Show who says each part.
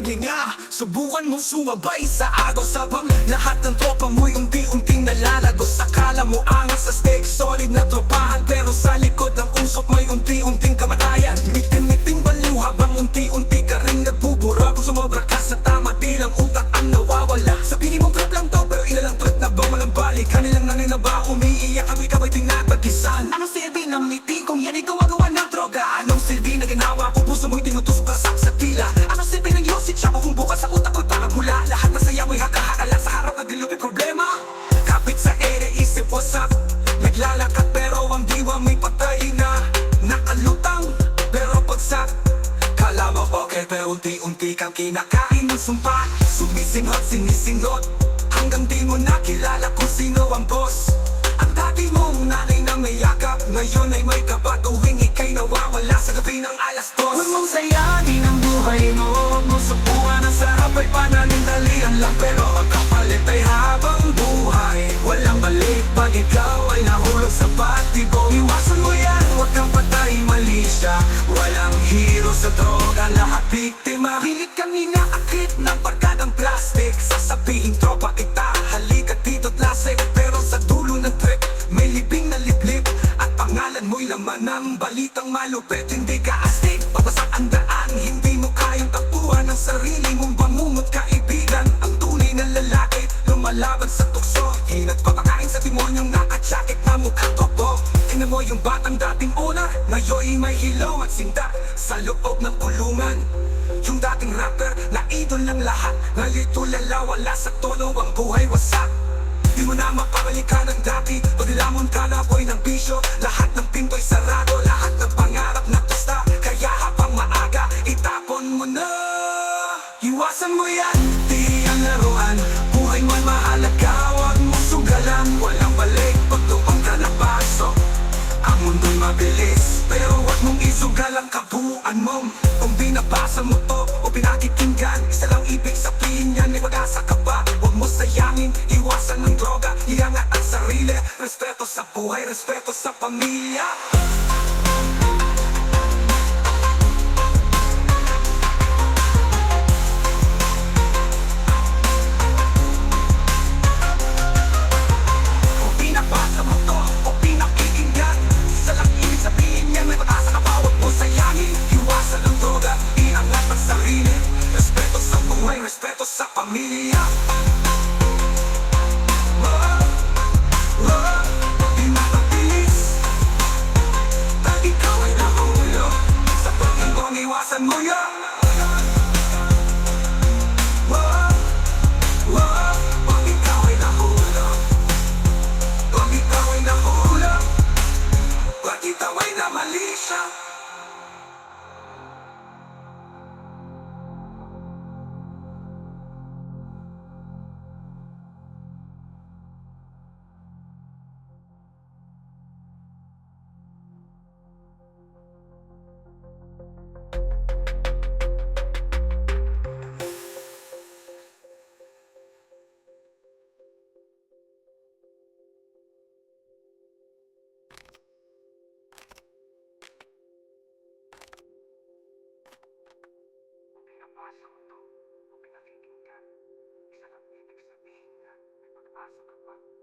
Speaker 1: Subukan mo sumabay sa agaw sabang Lahat ng tropa mo'y unti-unting nalalagos Akala mo angas sa stake Solid na tropahan Pero sa likod ng usok may unti-unting kamatayan. Mitin-miting baliw habang unti-unti ka rin nagbubura Kung sumobra ka sa tama di lang utak ang nawawala. Sabihin mo trip lang to pero ilalang trip na ba walang Kanilang nanginaba umiiyak kami kamay tinatagisan. Anong silbi ng ngiti Naglalakad pero ang diwa may patay na. Nakalutang pero pagsak. Kala mo okay pero unti-unti kang kinakain ng sumpa. Sumisinghot, sinisinghot Hanggang di mo nakilala kung sino ang boss. Ang dati mong nanay na may yakap Ngayon ay may kapat Tuwing ika'y nawawala sa gabi ng alas dos. Huwag mong sayangin ang buhay mo sa droga, lahat biktima. Pilit kang inaakit ng barkadang plastic. Sasabihin tropa kita, halika dito't lasik Pero sa dulo ng trip, may libing na liblib. At pangalan mo'y laman ng balitang malupit. Hindi ka astig, papasak ang daan yung batang dating owner Ngayon may hilaw at sinda Sa loob ng kulungan. Yung dating rapper na idol ng lahat Nalito lala, wala sa tono ang buhay wasak. Di mo na mapabalikan ang dati Pag nilamon ka na apoy ng bisyo. Lahat ng pinto'y sarado Lahat ng pangarap na tusta Kaya habang maaga Itapon mo na Iwasan mo yan binabasa mo to O pinakikinggan Isa lang ibig sabihin yan May pag-asa ka ba? Huwag mo sayangin Iwasan ng droga Iangat ang sarili. Respeto sa buhay Respeto sa pamilya pamilya whoa, Di mapabilis Pag ikaw ay nahulog Sa pag-ibong iwasan mo yan Whoa, whoa, Pag ikaw ay classic.